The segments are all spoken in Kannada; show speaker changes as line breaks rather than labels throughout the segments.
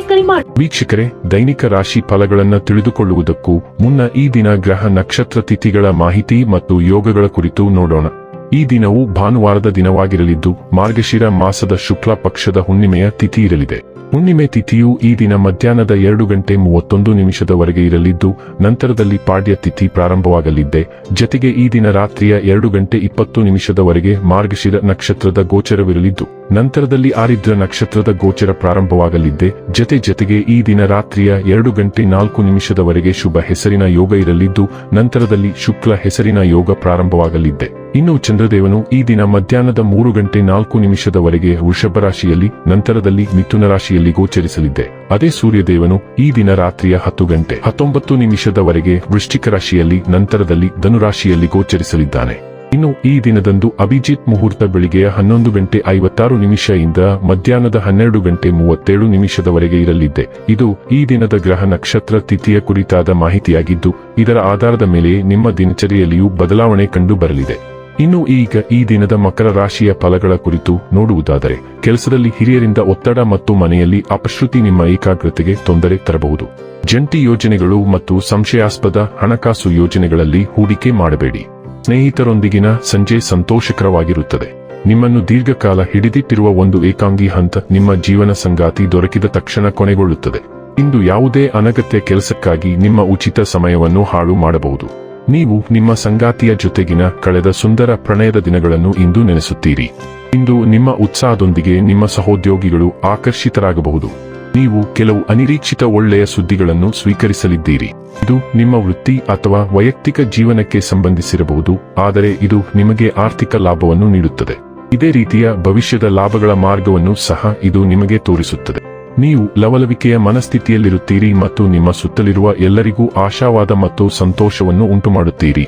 ಕರೆ ಮಾಡಿ
ವೀಕ್ಷಕರೇ, ದೈನಿಕ ರಾಶಿ ಫಲಗಳನ್ನು ತಿಳಿದುಕೊಳ್ಳುವುದಕ್ಕೂ ಮುನ್ನ ಈ ದಿನ ಗ್ರಹ ನಕ್ಷತ್ರ ತಿಥಿಗಳ ಮಾಹಿತಿ ಮತ್ತು ಯೋಗಗಳ ಕುರಿತು ನೋಡೋಣ. ಈ ದಿನವು ಭಾನುವಾರದ ದಿನವಾಗಿರಲಿದ್ದು, ಮಾರ್ಗಶಿರ ಮಾಸದ ಶುಕ್ಲ ಪಕ್ಷದ ಹುಣ್ಣಿಮೆಯ ತಿಥಿ ಇರಲಿದೆ. ಹುಣ್ಣಿಮೆ ತಿಥಿಯು ಈ ದಿನ ಮಧ್ಯಾಹ್ನದ ಎರಡು ಗಂಟೆ ಮೂವತ್ತೊಂದು ನಿಮಿಷದವರೆಗೆ ಇರಲಿದ್ದು, ನಂತರದಲ್ಲಿ ಪಾಡ್ಯ ತಿಥಿ ಪ್ರಾರಂಭವಾಗಲಿದ್ದೆ. ಜತೆಗೆ ಈ ದಿನ ರಾತ್ರಿಯ ಎರಡು ಗಂಟೆ ಇಪ್ಪತ್ತು ನಿಮಿಷದವರೆಗೆ ಮಾರ್ಗಶಿರ ನಕ್ಷತ್ರದ ಗೋಚರವಿರಲಿದ್ದು. ನಂತರದಲ್ಲಿ ಆರಿದ್ರ ನಕ್ಷತ್ರದ ಗೋಚರ ಪ್ರಾರಂಭವಾಗಲಿದ್ದೆ. ಜತೆ ಜತೆಗೆ ಈ ದಿನ ರಾತ್ರಿಯ ಎರಡು ಗಂಟೆ ನಾಲ್ಕು ನಿಮಿಷದವರೆಗೆ ಶುಭ ಹೆಸರಿನ ಯೋಗ ಇರಲಿದ್ದು, ನಂತರದಲ್ಲಿ ಶುಕ್ಲ ಹೆಸರಿನ ಯೋಗ ಪ್ರಾರಂಭವಾಗಲಿದ್ದೆ. ಇನ್ನು ಚಂದ್ರದೇವನು ಈ ದಿನ ಮಧ್ಯಾಹ್ನದ ಮೂರು ಗಂಟೆ ನಾಲ್ಕು ನಿಮಿಷದವರೆಗೆ ವೃಷಭ ರಾಶಿಯಲ್ಲಿ ನಂತರದಲ್ಲಿ ಮಿಥುನ ರಾಶಿಯಲ್ಲಿ ಗೋಚರಿಸಲಿದ್ದೆ. ಅದೇ ಸೂರ್ಯದೇವನು ಈ ದಿನ ರಾತ್ರಿಯ ಹತ್ತು ಗಂಟೆ ಹತ್ತೊಂಬತ್ತು ನಿಮಿಷದವರೆಗೆ ವೃಶ್ಚಿಕ ರಾಶಿಯಲ್ಲಿ, ನಂತರದಲ್ಲಿ ಧನುರಾಶಿಯಲ್ಲಿ ಗೋಚರಿಸಲಿದ್ದಾನೆ. ಇನ್ನು ಈ ದಿನದಂದು ಅಭಿಜಿತ್ ಮುಹೂರ್ತ ಬೆಳಿಗ್ಗೆಯ ಹನ್ನೊಂದು ಗಂಟೆ ಐವತ್ತಾರು ನಿಮಿಷದಿಂದ ಮಧ್ಯಾಹ್ನದ ಹನ್ನೆರಡು ಗಂಟೆ ಮೂವತ್ತೇಳು ನಿಮಿಷದವರೆಗೆ ಇರಲಿದೆ. ಇದು ಈ ದಿನದ ಗ್ರಹ ನಕ್ಷತ್ರ ತಿಥಿಯ ಕುರಿತಾದ ಮಾಹಿತಿಯಾಗಿದ್ದು, ಇದರ ಆಧಾರದ ಮೇಲೆ ನಿಮ್ಮ ದಿನಚರಿಯಲ್ಲಿಯೂ ಬದಲಾವಣೆ ಕಂಡು ಬರಲಿದೆ ಇನ್ನು ಈಗ ಈ ದಿನದ ಮಕರ ರಾಶಿಯ ಫಲಗಳ ಕುರಿತು ನೋಡುವುದಾದರೆ, ಕೆಲಸದಲ್ಲಿ ಹಿರಿಯರಿಂದ ಒತ್ತಡ ಮತ್ತು ಮನೆಯಲ್ಲಿ ಅಪಶ್ರುತಿ ನಿಮ್ಮ ಏಕಾಗ್ರತೆಗೆ ತೊಂದರೆ ತರಬಹುದು. ಜಂಟಿ ಯೋಜನೆಗಳು ಮತ್ತು ಸಂಶಯಾಸ್ಪದ ಹಣಕಾಸು ಯೋಜನೆಗಳಲ್ಲಿ ಹೂಡಿಕೆ ಮಾಡಬೇಡಿ. ಸ್ನೇಹಿತರೊಂದಿಗಿನ ಸಂಜೆ ಸಂತೋಷಕರವಾಗಿರುತ್ತದೆ. ನಿಮ್ಮನ್ನು ದೀರ್ಘಕಾಲ ಹಿಡಿದಿಟ್ಟಿರುವ ಒಂದು ಏಕಾಂಗಿ ಹಂತ ನಿಮ್ಮ ಜೀವನ ಸಂಗಾತಿ ದೊರಕಿದ ತಕ್ಷಣ ಕೊನೆಗೊಳ್ಳುತ್ತದೆ. ಇಂದು ಯಾವುದೇ ಅನಗತ್ಯ ಕೆಲಸಕ್ಕಾಗಿ ನಿಮ್ಮ ಉಚಿತ ಸಮಯವನ್ನು ಹಾಳು ಮಾಡಬಹುದು. ನೀವು ನಿಮ್ಮ ಸಂಗಾತಿಯ ಜೊತೆಗಿನ ಕಳೆದ ಸುಂದರ ಪ್ರಣಯದ ದಿನಗಳನ್ನು ಇಂದು ನೆನೆಸುತ್ತೀರಿ. ಇಂದು ನಿಮ್ಮ ಉತ್ಸಾಹದೊಂದಿಗೆ ನಿಮ್ಮ ಸಹೋದ್ಯೋಗಿಗಳು ಆಕರ್ಷಿತರಾಗಬಹುದು. ನೀವು ಕೆಲವು ಅನಿರೀಕ್ಷಿತ ಒಳ್ಳೆಯ ಸುದ್ದಿಗಳನ್ನು ಸ್ವೀಕರಿಸಲಿದ್ದೀರಿ. ಇದು ನಿಮ್ಮ ವೃತ್ತಿ ಅಥವಾ ವೈಯಕ್ತಿಕ ಜೀವನಕ್ಕೆ ಸಂಬಂಧಿಸಿರಬಹುದು, ಆದರೆ ಇದು ನಿಮಗೆ ಆರ್ಥಿಕ ಲಾಭವನ್ನು ನೀಡುತ್ತದೆ. ಇದೇ ರೀತಿಯ ಭವಿಷ್ಯದ ಲಾಭಗಳ ಮಾರ್ಗವನ್ನು ಸಹ ಇದು ನಿಮಗೆ ತೋರಿಸುತ್ತದೆ. ನೀವು ಲವಲವಿಕೆಯ ಮನಸ್ಥಿತಿಯಲ್ಲಿರುತ್ತೀರಿ ಮತ್ತು ನಿಮ್ಮ ಸುತ್ತಲಿರುವ ಎಲ್ಲರಿಗೂ ಆಶಾವಾದ ಮತ್ತು ಸಂತೋಷವನ್ನು ಉಂಟುಮಾಡುತ್ತೀರಿ.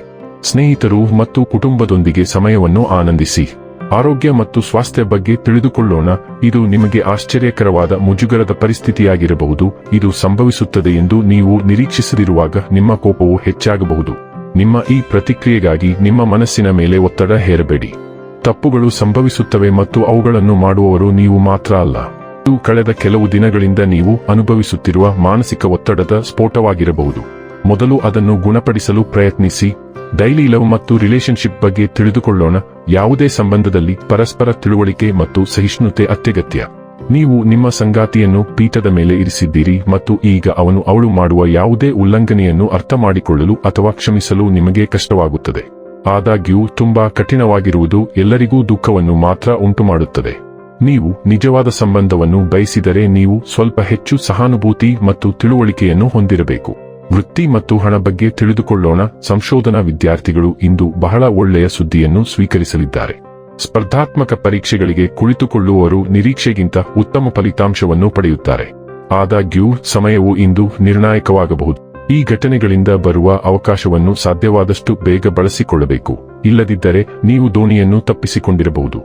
ಸ್ನೇಹಿತರು ಮತ್ತು ಕುಟುಂಬದೊಂದಿಗೆ ಸಮಯವನ್ನು ಆನಂದಿಸಿ. ಆರೋಗ್ಯ ಮತ್ತು ಸ್ವಾಸ್ಥ್ಯ ಬಗ್ಗೆ ತಿಳಿದುಕೊಳ್ಳೋಣ. ಇದು ನಿಮಗೆ ಆಶ್ಚರ್ಯಕರವಾದ ಮುಜುಗರದ ಪರಿಸ್ಥಿತಿಯಾಗಿರಬಹುದು. ಇದು ಸಂಭವಿಸುತ್ತದೆ ಎಂದು ನೀವು ನಿರೀಕ್ಷಿಸದಿರುವಾಗ ನಿಮ್ಮ ಕೋಪವು ಹೆಚ್ಚಾಗಬಹುದು. ನಿಮ್ಮ ಈ ಪ್ರತಿಕ್ರಿಯೆಗಾಗಿ ನಿಮ್ಮ ಮನಸ್ಸಿನ ಮೇಲೆ ಒತ್ತಡ ಹೇರಬೇಡಿ. ತಪ್ಪುಗಳು ಸಂಭವಿಸುತ್ತವೆ ಮತ್ತು ಅವುಗಳನ್ನು ಮಾಡುವವರು ನೀವು ಮಾತ್ರ ಅಲ್ಲ. ಇದು ಕಳೆದ ಕೆಲವು ದಿನಗಳಿಂದ ನೀವು ಅನುಭವಿಸುತ್ತಿರುವ ಮಾನಸಿಕ ಒತ್ತಡದ ಸ್ಫೋಟವಾಗಿರಬಹುದು. ಮೊದಲು ಅದನ್ನು ಗುಣಪಡಿಸಲು ಪ್ರಯತ್ನಿಸಿ. ಡೈಲಿ ಲವ್ ಮತ್ತು ರಿಲೇಶನ್ಶಿಪ್ ಬಗ್ಗೆ ತಿಳಿದುಕೊಳ್ಳೋಣ. ಯಾವುದೇ ಸಂಬಂಧದಲ್ಲಿ ಪರಸ್ಪರ ತಿಳುವಳಿಕೆ ಮತ್ತು ಸಹಿಷ್ಣುತೆ ಅತ್ಯಗತ್ಯ. ನೀವು ನಿಮ್ಮ ಸಂಗಾತಿಯನ್ನು ಪೀಠದ ಮೇಲೆ ಇರಿಸಿದ್ದೀರಿ ಮತ್ತು ಈಗ ಅವನು ಅವಳು ಮಾಡುವ ಯಾವುದೇ ಉಲ್ಲಂಘನೆಯನ್ನು ಅರ್ಥ ಮಾಡಿಕೊಳ್ಳಲು ಅಥವಾ ಕ್ಷಮಿಸಲು ನಿಮಗೆ ಕಷ್ಟವಾಗುತ್ತದೆ. ಆದಾಗ್ಯೂ ತುಂಬಾ ಕಠಿಣವಾಗಿರುವುದು ಎಲ್ಲರಿಗೂ ದುಃಖವನ್ನು ಮಾತ್ರ ಉಂಟುಮಾಡುತ್ತದೆ. ನೀವು ನಿಜವಾದ ಸಂಬಂಧವನ್ನು ಬಯಸಿದರೆ ನೀವು ಸ್ವಲ್ಪ ಹೆಚ್ಚು ಸಹಾನುಭೂತಿ ಮತ್ತು ತಿಳುವಳಿಕೆಯನ್ನು ಹೊಂದಿರಬೇಕು. ವೃತ್ತಿ ಮತ್ತು ಹಣ ಬಗ್ಗೆ ತಿಳಿದುಕೊಳ್ಳೋಣ. ಸಂಶೋಧನಾ ವಿದ್ಯಾರ್ಥಿಗಳು ಇಂದು ಬಹಳ ಒಳ್ಳೆಯ ಸುದ್ದಿಯನ್ನು ಸ್ವೀಕರಿಸಲಿದ್ದಾರೆ. ಸ್ಪರ್ಧಾತ್ಮಕ ಪರೀಕ್ಷೆಗಳಿಗೆ ಕುಳಿತುಕೊಳ್ಳುವವರು ನಿರೀಕ್ಷೆಗಿಂತ ಉತ್ತಮ ಫಲಿತಾಂಶವನ್ನು ಪಡೆಯುತ್ತಾರೆ. ಆದಾಗ್ಯೂ, ಸಮಯವು ಇಂದು ನಿರ್ಣಾಯಕವಾಗಬಹುದು. ಈ ಘಟನೆಗಳಿಂದ ಬರುವ ಅವಕಾಶವನ್ನು ಸಾಧ್ಯವಾದಷ್ಟು ಬೇಗ ಬಳಸಿಕೊಳ್ಳಬೇಕು. ಇಲ್ಲದಿದ್ದರೆ, ನೀವು ದೋಣಿಯನ್ನು ತಪ್ಪಿಸಿಕೊಂಡಿರಬಹುದು.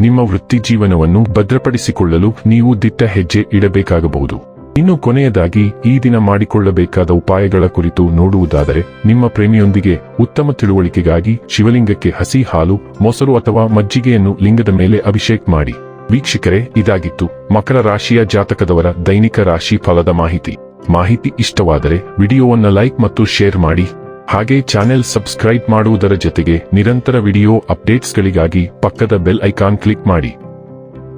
ನಿಮ್ಮ ವೃತ್ತಿ ಜೀವನವನ್ನು ಭದ್ರಪಡಿಸಿಕೊಳ್ಳಲು ನೀವು ದಿಟ್ಟ ಹೆಜ್ಜೆ ಇಡಬೇಕಾಗಬಹುದು. ಇನ್ನು ಕೊನೆಯದಾಗಿ, ಈ ದಿನ ಮಾಡಿಕೊಳ್ಳಬೇಕಾದ ಉಪಾಯಗಳ ಕುರಿತು ನೋಡುವುದಾದರೆ, ನಿಮ್ಮ ಪ್ರೇಮಿಯೊಂದಿಗೆ ಉತ್ತಮ ತಿಳುವಳಿಕೆಗಾಗಿ ಶಿವಲಿಂಗಕ್ಕೆ ಹಸಿ ಹಾಲು, ಮೊಸರು ಅಥವಾ ಮಜ್ಜಿಗೆಯನ್ನು ಲಿಂಗದ ಮೇಲೆ ಅಭಿಷೇಕ್ ಮಾಡಿ. ವೀಕ್ಷಕರೇ, ಇದಾಗಿತ್ತು ಮಕರ ರಾಶಿಯ ಜಾತಕದವರ ದೈನಿಕ ರಾಶಿ ಫಲದ ಮಾಹಿತಿ. ಮಾಹಿತಿ ಇಷ್ಟವಾದರೆ, ವಿಡಿಯೋವನ್ನು ಲೈಕ್ ಮತ್ತು ಶೇರ್ ಮಾಡಿ. ಹಾಗೆ ಚಾನೆಲ್ ಸಬ್ಸ್ಕ್ರೈಬ್ ಮಾಡುವುದರ ಜೊತೆಗೆ ನಿರಂತರ ವಿಡಿಯೋ ಅಪ್ಡೇಟ್ಸ್ಗಳಿಗಾಗಿ ಪಕ್ಕದ ಬೆಲ್ ಐಕಾನ್ ಕ್ಲಿಕ್ ಮಾಡಿ.